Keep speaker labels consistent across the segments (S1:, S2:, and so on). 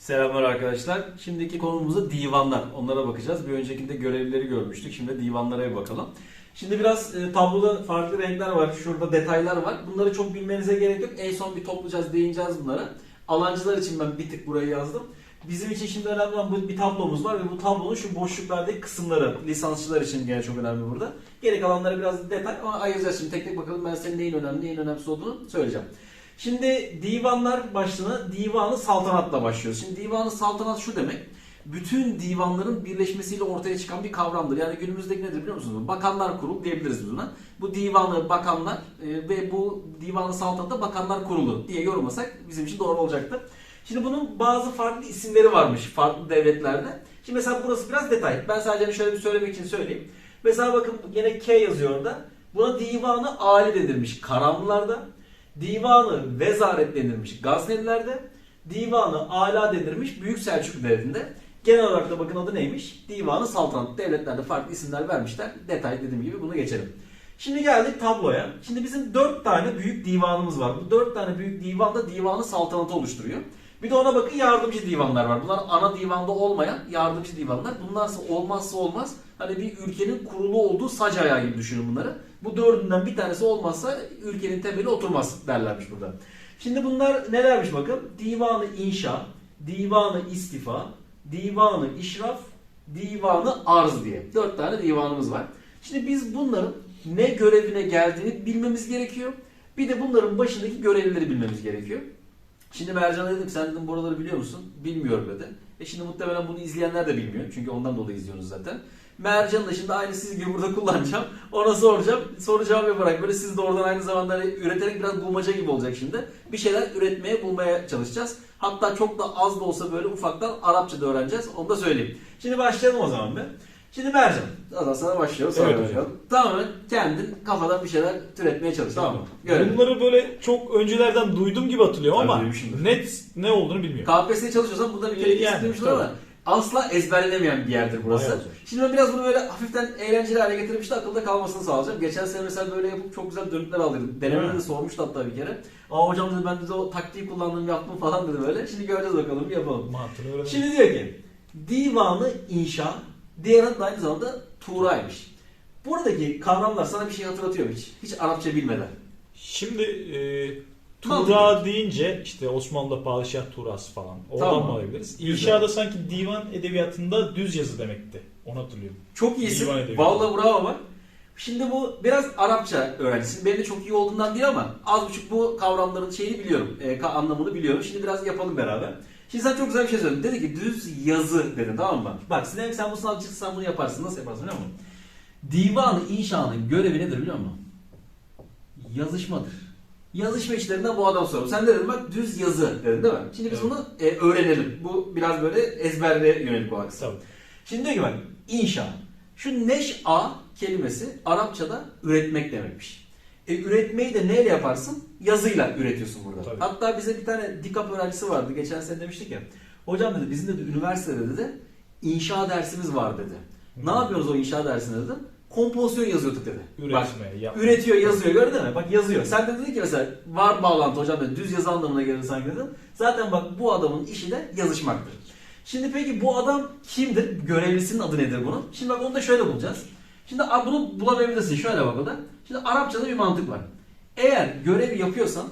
S1: Selamlar arkadaşlar. Şimdiki konumuz divanlar. Onlara bakacağız. Bir öncekinde görevlileri görmüştük. Şimdi divanlara bir bakalım. Şimdi biraz e, tabloda farklı renkler var. Şurada detaylar var. Bunları çok bilmenize gerek yok. En son bir toplayacağız, değineceğiz bunlara. Alancılar için ben bir tık burayı yazdım. Bizim için şimdi önemli olan bu bir tablomuz var ve bu tablonun şu boşluklardaki kısımları lisansçılar için gene çok önemli burada. Gerek alanlara biraz detay ama ayıracağız şimdi tek tek bakalım ben senin neyin önemli neyin önemsiz olduğunu söyleyeceğim. Şimdi divanlar başlığına divanı saltanatla başlıyoruz. Şimdi divanı saltanat şu demek. Bütün divanların birleşmesiyle ortaya çıkan bir kavramdır. Yani günümüzdeki nedir biliyor musunuz? Bakanlar Kurulu diyebiliriz buna. Bu divanı bakanlar e, ve bu divanı saltanatı bakanlar kurulu diye yorumlasak bizim için doğru olacaktı. Şimdi bunun bazı farklı isimleri varmış farklı devletlerde. Şimdi mesela burası biraz detay. Ben sadece hani şöyle bir söylemek için söyleyeyim. Mesela bakın yine K yazıyor orada. Buna divanı Ali denilmiş Karamlılarda. Divanı Vezaret denilmiş Gaznelilerde. Divanı Ala denilmiş Büyük Selçuklu Devleti'nde. Genel olarak da bakın adı neymiş? Divanı Saltanat. Devletlerde farklı isimler vermişler. Detay dediğim gibi bunu geçelim. Şimdi geldik tabloya. Şimdi bizim dört tane büyük divanımız var. Bu dört tane büyük divan da divanı saltanatı oluşturuyor. Bir de ona bakın yardımcı divanlar var. Bunlar ana divanda olmayan yardımcı divanlar. Bunlar olmazsa olmaz. Hani bir ülkenin kurulu olduğu sac ayağı gibi düşünün bunları. Bu dördünden bir tanesi olmazsa ülkenin temeli oturmaz derlermiş burada. Şimdi bunlar nelermiş bakın. Divanı inşa, divanı istifa, divanı işraf, divanı arz diye. Dört tane divanımız var. Şimdi biz bunların ne görevine geldiğini bilmemiz gerekiyor. Bir de bunların başındaki görevlileri bilmemiz gerekiyor. Şimdi Mercan'a dedim sen dedim buraları biliyor musun? Bilmiyorum dedi. E şimdi muhtemelen bunu izleyenler de bilmiyor. Çünkü ondan dolayı izliyorsunuz zaten. Mercan'ı da şimdi aynı siz gibi burada kullanacağım. Ona soracağım. Soru cevap yaparak böyle siz de oradan aynı zamanda hani üreterek biraz bulmaca gibi olacak şimdi. Bir şeyler üretmeye bulmaya çalışacağız. Hatta çok da az da olsa böyle ufaktan Arapça da öğreneceğiz. Onu da söyleyeyim. Şimdi başlayalım o zaman be. Şimdi Mercan. Ondan sonra başlıyoruz.
S2: Evet
S1: Sonra
S2: hocam.
S1: Tamamen kendin kafadan bir şeyler türetmeye çalış. Tamam mı? Görelim.
S2: Bunları böyle çok öncelerden duydum gibi hatırlıyorum ama
S1: duymuşumdur.
S2: net ne olduğunu bilmiyorum.
S1: KPSS'ye çalışıyorsan bundan bir kere
S2: yani,
S1: istemiştir
S2: tabii.
S1: ama asla ezberlenemeyen bir yerdir burası.
S2: Bayağı zor.
S1: Şimdi ben biraz bunu böyle hafiften eğlenceli hale getirip işte akılda kalmasını sağlayacağım. Geçen sene mesela böyle yapıp çok güzel dönütler aldıydım. Denemede de
S2: Evet.
S1: sormuştu hatta bir kere. Aa hocam dedi ben de o taktiği kullandım yaptım falan dedi böyle. Şimdi göreceğiz bakalım yapalım.
S2: Mantığını öğrenelim.
S1: Şimdi diyor ki divanı inşa diğer adı da aynı zamanda Tuğra'ymış. Buradaki kavramlar sana bir şey hatırlatıyor mu hiç? Hiç Arapça bilmeden.
S2: Şimdi e. Tura deyince işte Osmanlı'da padişah Turası falan. Oradan
S1: Tamam.
S2: mı alabiliriz? İnşada sanki divan edebiyatında düz yazı demekti. Onu hatırlıyorum.
S1: Çok iyisin. Vallahi bravo bak. Şimdi bu biraz Arapça öğrencisin. Benim de çok iyi olduğundan değil ama az buçuk bu kavramların şeyini biliyorum. e, anlamını biliyorum. Şimdi biraz yapalım beraber. Şimdi sen çok güzel bir şey söyledin. Dedi ki düz yazı dedin tamam mı? Bak sen, sen bu sınav çıksa sen bunu yaparsın. Nasıl yaparsın biliyor musun? Divan-ı inşanın görevi nedir biliyor musun? Yazışmadır. Yazışma işlerinden bu adam soruyor. Sen de dedin bak düz yazı dedin değil mi? Şimdi biz
S2: Evet.
S1: bunu e, öğrenelim. Bu biraz böyle ezberle yönelik olarak.
S2: Tabii.
S1: Şimdi diyor ki bak inşa. Şu neş'a kelimesi Arapçada üretmek demekmiş. E, üretmeyi de neyle yaparsın? Yazıyla üretiyorsun burada.
S2: Tabii.
S1: Hatta bize bir tane dikap öğrencisi vardı. Geçen sene demiştik ya. Hocam dedi bizim dedi üniversitede dedi inşa dersimiz var dedi. Ne
S2: Hı.
S1: yapıyoruz o inşa dersinde dedi? Kompozisyon yazıyorduk dedi. Bak,
S2: Üretme, yapma.
S1: Üretiyor, yazıyor. Gördün mü? Bak yazıyor. Sen de dedin ki mesela var bağlantı hocam dedi. Düz yazı anlamına gelir sanki dedin. Zaten bak bu adamın işi de yazışmaktır. Şimdi peki bu adam kimdir? Görevlisinin adı nedir bunun? Şimdi bak onu da şöyle bulacağız. Şimdi bunu bulamayabilirsin. Şöyle bak o da. Şimdi Arapçada bir mantık var. Eğer görev yapıyorsan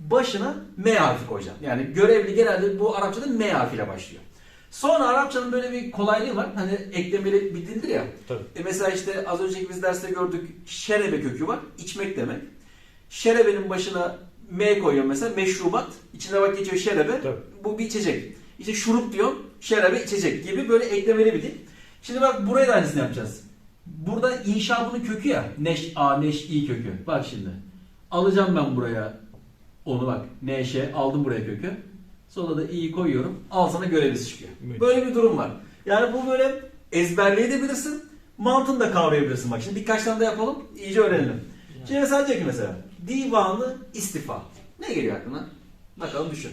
S1: başına M harfi koyacaksın. Yani görevli genelde bu Arapçada M harfiyle başlıyor. Sonra Arapçanın böyle bir kolaylığı var. Hani eklemeli bir dildir ya.
S2: Tabii.
S1: E mesela işte az önceki biz derste gördük şerebe kökü var. içmek demek. Şerebenin başına M koyuyor mesela meşrubat. İçine bak geçiyor şerebe.
S2: Tabii.
S1: Bu bir içecek. İşte şurup diyor. Şerebe içecek gibi böyle eklemeli bir dil. Şimdi bak buraya da aynısını yapacağız. Burada inşa bunun kökü ya. Neş A, neş İ kökü. Bak şimdi. Alacağım ben buraya onu bak. Neşe aldım buraya kökü. Sonra da i'yi koyuyorum. Al sana görevlisi çıkıyor.
S2: Müthiş.
S1: Böyle bir durum var. Yani bu böyle ezberleyebilirsin. Mantığını da kavrayabilirsin. Bak şimdi birkaç tane de yapalım. iyice öğrenelim. Şimdi diyor ki mesela divanı istifa. Ne geliyor aklına? Bakalım düşün.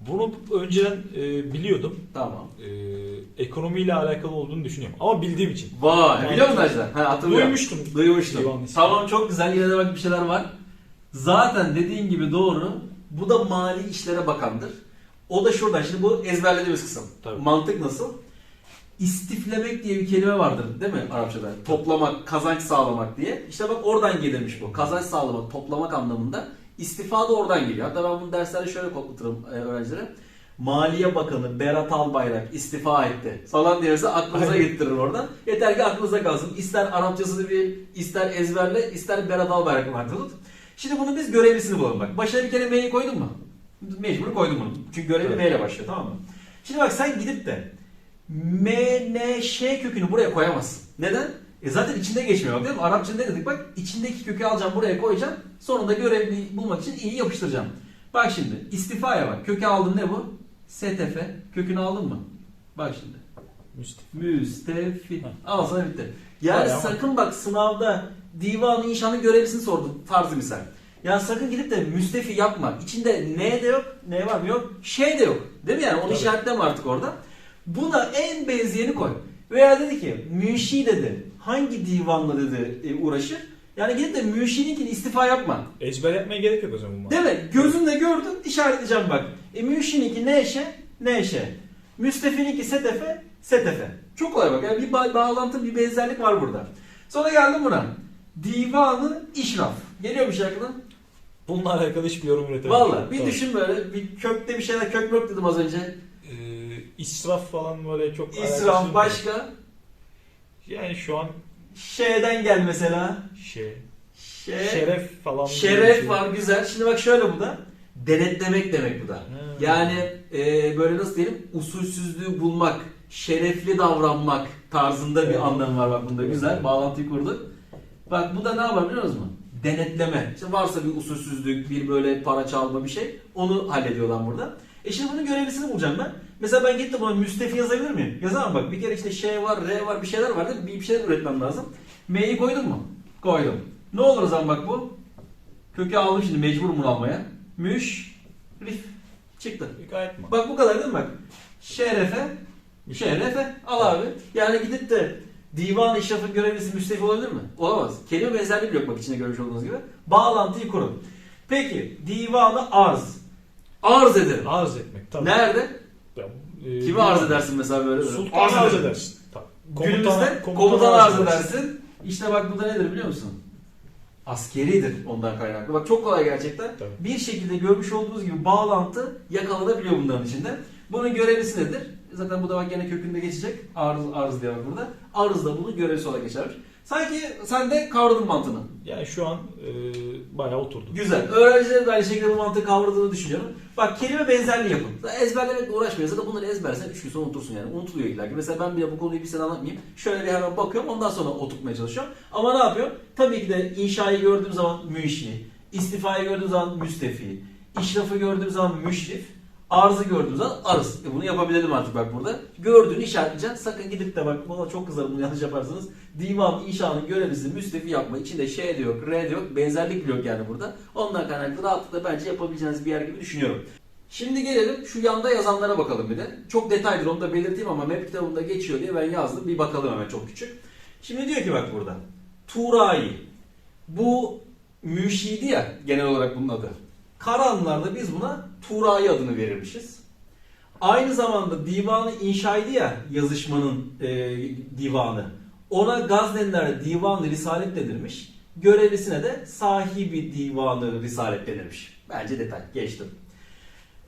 S2: Bunu önceden e, biliyordum.
S1: Tamam.
S2: E, ekonomiyle alakalı olduğunu düşünüyorum. Ama bildiğim için.
S1: Vay. Biliyor musun Ajda? Ha, hatırlıyorum.
S2: Duymuştum.
S1: Duymuştum. Tamam çok güzel. Yine de bak bir şeyler var. Zaten dediğin gibi doğru. Bu da mali işlere bakandır. O da şuradan. Şimdi bu ezberlediğimiz kısım.
S2: Tabii.
S1: Mantık nasıl? İstiflemek diye bir kelime vardır değil mi Arapçada? Toplamak, kazanç sağlamak diye. İşte bak oradan gelirmiş bu. Kazanç sağlamak, toplamak anlamında. İstifa da oradan geliyor. Hatta ben bunu derslerde şöyle kodlatırım e, öğrencilere. Maliye Bakanı Berat Albayrak istifa etti falan diyorsa aklınıza
S2: Aynen.
S1: getiririm oradan. Yeter ki aklınıza kalsın. İster Arapçasını bir, ister ezberle, ister Berat Albayrak tut. Şimdi bunu biz görevlisini bulalım bak. Başına bir kere M'yi koydun mu? Mecbur koydum bunu. Çünkü görevi
S2: Evet.
S1: M ile başlıyor tamam mı? Şimdi bak sen gidip de M, N, Ş kökünü buraya koyamazsın. Neden? E zaten içinde geçmiyor bak değil mi? Arapçada ne dedik bak içindeki kökü alacağım buraya koyacağım. Sonunda görevli bulmak için iyi yapıştıracağım. Bak şimdi istifaya bak. Kökü aldın ne bu? STF. Kökünü aldın mı? Bak şimdi.
S2: Müstif.
S1: Müstefi.
S2: Heh.
S1: Al sana bitti. Yani
S2: Bayağı
S1: sakın bak sınavda divan inşanın görevlisini sordum farzı misal. Yani sakın gidip de müstefi yapma. İçinde ne de yok, ne var mı yok, şey de yok. Değil mi yani? Onu
S2: Tabii.
S1: işaretleme artık orada. Buna en benzeyeni koy. Veya dedi ki müşi dedi. Hangi divanla dedi e, uğraşır? Yani gidip de müşininkini istifa yapma.
S2: Ezber yapmaya gerek yok o zaman. bunlar.
S1: Değil mi? Gözünle gördün işaretleyeceğim bak. E, müşininki neşe, neşe. Müstefininki setefe, setefe. Çok kolay bak. Yani bir ba- bağlantı, bir benzerlik var burada. Sonra geldim buna. Divanı işraf. Geliyor bir şey aklına?
S2: Bununla alakalı hiçbir yorum üretemedim.
S1: Valla bir
S2: Tabii.
S1: düşün böyle. Bir kökte bir şeyler kök mök dedim az önce.
S2: İsraf falan böyle çok alakası
S1: İsraf
S2: yok.
S1: başka.
S2: Yani şu an
S1: Şeyden gel mesela.
S2: şey,
S1: Şey.
S2: şeref falan.
S1: Şeref
S2: şey.
S1: var güzel. Şimdi bak şöyle bu da. Denetlemek demek bu da.
S2: Ha.
S1: Yani e, böyle nasıl diyelim usulsüzlüğü bulmak, şerefli davranmak tarzında bir
S2: Evet.
S1: anlamı var bak bunda güzel. Bağlantıyı kurduk. Bak bu da ne yapar biliyor musunuz? Denetleme. İşte varsa bir usulsüzlük, bir böyle para çalma bir şey onu hallediyorlar burada. E şimdi bunun görevlisini bulacağım ben. Mesela ben gittim buna müstefi yazabilir miyim? Yazamam bak. Bir kere işte şey var, R var, bir şeyler var değil mi? Bir, bir şeyler üretmem lazım. M'yi koydun mu? Koydum. Ne olur o zaman bak bu? Kökü aldım şimdi mecburum bunu almaya. Müş, rif. Çıktı.
S2: Gayet?
S1: Bak bu kadar değil mi bak? Şerefe, şerefe al abi. Yani gidip de divan işrafın görevlisi müstefi olabilir mi? Olamaz. Kelime benzerliği bile yok bak içinde görmüş olduğunuz gibi. Bağlantıyı kurun. Peki divanı arz. Arz ederim.
S2: Arz etmek tabii.
S1: Nerede?
S2: E,
S1: Kimi arz edersin mesela böyle?
S2: Sultan arz,
S1: ederim.
S2: edersin. Tabii.
S1: Günümüzde komutan, arz edersin. İşte bak bu da nedir biliyor musun? Askeridir ondan kaynaklı. Bak çok kolay gerçekten.
S2: Tabii.
S1: Bir şekilde görmüş olduğunuz gibi bağlantı yakalanabiliyor bunların içinde. Bunun görevlisi nedir? Zaten bu da bak gene kökünde geçecek. Arız, arız diye var burada. Arız da bunu görevlisi olarak geçermiş. Sanki sen de kavradın mantığını.
S2: Yani şu an e, bayağı oturdu.
S1: Güzel. Öğrencilerin de aynı şekilde bu mantığı kavradığını düşünüyorum. Bak kelime benzerliği yapın. Ezberlemekle uğraşmayın. Zaten bunları ezbersen 3 gün sonra unutursun yani. Unutuluyor illa ki. Mesela ben bile bu konuyu bir sene anlatmayayım. Şöyle bir hemen bakıyorum ondan sonra oturtmaya çalışıyorum. Ama ne yapıyorum? Tabii ki de inşayı gördüğüm zaman müşi, istifayı gördüğüm zaman müstefi, işrafı gördüğüm zaman müşrif, arzı gördüğüm zaman arız. E bunu yapabilelim artık bak burada. Gördüğünü işaretleyeceksin. Sakın gidip de bak bana çok kızarım bunu yanlış yaparsanız. Divan inşanın görevlisi müstefi yapma. İçinde şey de yok, R de yok. Benzerlik yok yani burada. Ondan kaynaklı rahatlıkla bence yapabileceğiniz bir yer gibi düşünüyorum. Şimdi gelelim şu yanda yazanlara bakalım bir de. Çok detaydır onu da belirteyim ama map kitabında geçiyor diye ben yazdım. Bir bakalım hemen çok küçük. Şimdi diyor ki bak burada. Turai. Bu müşidi ya genel olarak bunun adı. Karanlarda biz buna Turai adını verirmişiz. Aynı zamanda divanı inşaydı ya yazışmanın e, divanı. Ona Gazneliler divanı risalet denilmiş. Görevlisine de sahibi divanı risalet denilmiş. Bence detay. Geçtim.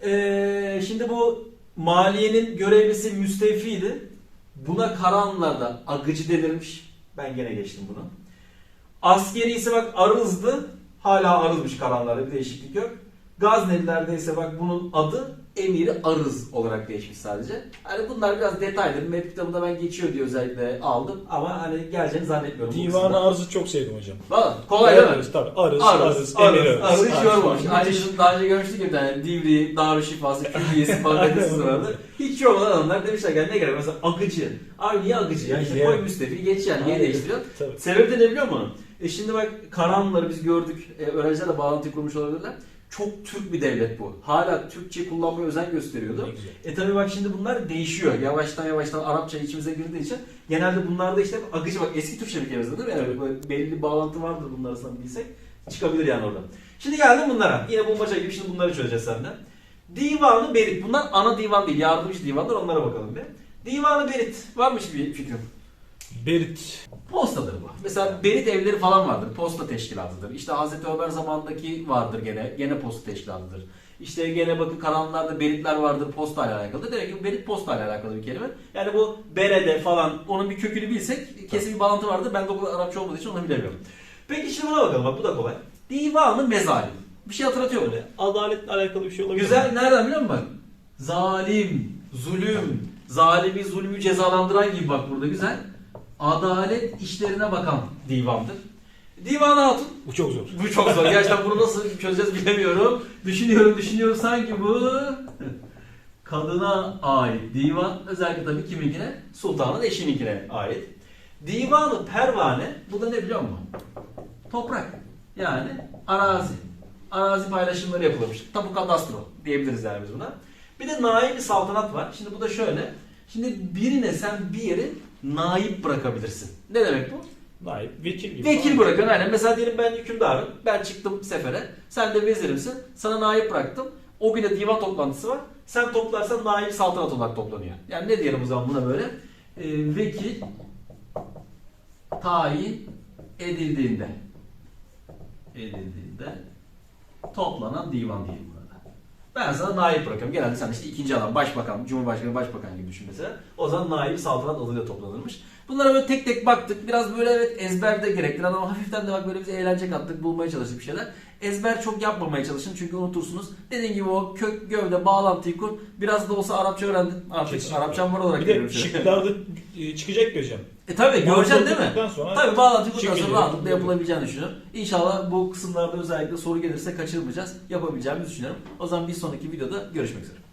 S1: Ee, şimdi bu maliyenin görevlisi müstevfiydi. Buna Karanlılar'da agıcı denilmiş. Ben gene geçtim bunu. Askeri ise bak arızdı. Hala arızmış Karanlılar'da bir değişiklik yok. Gazneliler'de ise bak bunun adı Emiri Arız olarak değişmiş sadece. Hani bunlar biraz detaylı. Map kitabında ben geçiyor diye özellikle aldım. Ama hani geleceğini zannetmiyorum. bu
S2: Divanı
S1: kısımda.
S2: arzı çok sevdim hocam.
S1: Valla kolay değil mi?
S2: Arız, tabii. Arız,
S1: Arız,
S2: arız,
S1: arız,
S2: emir
S1: arız,
S2: arız.
S1: hiç yormamış. Aynı bizim daha önce görmüştük ya bir tane Divri, Darüşşifası, Külliyesi falan dedesi vardı. Hiç yormadan adamlar demişler ki ne gerek mesela akıcı. Abi niye akıcı ya? İşte
S2: Yani.
S1: koy müstefi geç yani niye
S2: Aynen.
S1: değiştiriyor?
S2: Tabii.
S1: Sebebi de ne biliyor musun? E şimdi bak Karanlıları biz gördük. E, öğrenciler de bağlantıyı kurmuş olabilirler. Çok Türk bir devlet bu. Hala Türkçe kullanmaya özen gösteriyordu. E tabi bak şimdi bunlar değişiyor. Yavaştan yavaştan Arapça içimize girdiği için genelde bunlarda işte akıcı bak eski Türkçe bir kelimesi değil mi? Yani böyle belli bir bağlantı vardır bunlar arasında bilsek çıkabilir yani oradan. Şimdi geldim bunlara. Yine bulmaca gibi şimdi bunları çözeceğiz seninle. Divanı Berit. Bunlar ana divan değil. Yardımcı divanlar. Onlara bakalım bir. Divanı Berit. Varmış bir fikrim.
S2: Berit.
S1: Postadır bu. Mesela Berit evleri falan vardır. Posta teşkilatıdır. İşte Hazreti Ömer zamanındaki vardır gene. Gene posta teşkilatıdır. İşte gene bakın kanallarda Beritler vardır posta ile alakalı. Demek ki Berit posta ile alakalı bir kelime. Yani bu Berede falan onun bir kökünü bilsek kesin bir bağlantı vardır. Ben de o kadar Arapça olmadığı için onu bilemiyorum. Peki şimdi buna bakalım. Bak bu da kolay. Divanı mezalim. Bir şey hatırlatıyor mu?
S2: Adaletle alakalı bir şey olabilir
S1: Güzel. Nereden biliyor musun bak? Zalim, zulüm, zalimi zulmü cezalandıran gibi bak burada güzel. Adalet işlerine bakan divandır. Divan Hatun.
S2: Bu çok zor.
S1: Bu çok zor. Gerçekten bunu nasıl çözeceğiz bilemiyorum. Düşünüyorum, düşünüyorum sanki bu kadına ait divan. Özellikle tabii kiminkine? Sultanın eşininkine ait. Divanı pervane. Bu da ne biliyor musun? Toprak. Yani arazi. Arazi paylaşımları yapılmış. Tapu kadastro diyebiliriz yani biz buna. Bir de naib saltanat var. Şimdi bu da şöyle. Şimdi birine sen bir yeri naip bırakabilirsin. Ne demek bu?
S2: Naip, vekil gibi.
S1: Vekil bırakın aynen. Mesela diyelim ben hükümdarım. Ben çıktım sefere. Sen de vezirimsin. Sana naip bıraktım. O güne divan toplantısı var. Sen toplarsan naip saltanat olarak toplanıyor. Yani ne diyelim o zaman buna böyle? Ee, vekil tayin edildiğinde edildiğinde toplanan divan diyelim. Ben sana naip bırakıyorum. Genelde sen işte ikinci adam, başbakan, cumhurbaşkanı, başbakan gibi düşün mesela. O zaman naip saltanat adıyla toplanırmış. Bunlara böyle tek tek baktık. Biraz böyle evet ezberde gerektiren ama hafiften de bak böyle bize eğlence kattık. Bulmaya çalıştık bir şeyler. Ezber çok yapmamaya çalışın çünkü unutursunuz. Dediğim gibi o kök, gövde, bağlantıyı kur. Biraz da olsa Arapça öğrendin. Artık. Arapçam var olarak
S2: Bir
S1: görüyorum
S2: de
S1: seni.
S2: şıklarda e, çıkacak bir hocam.
S1: E tabi göreceksin değil mi?
S2: Sonra
S1: Tabii bağlantı kurduktan sonra rahatlıkla yapılabileceğini düşünüyorum. İnşallah bu kısımlarda özellikle soru gelirse kaçırmayacağız. Yapabileceğimizi düşünüyorum. O zaman bir sonraki videoda görüşmek üzere.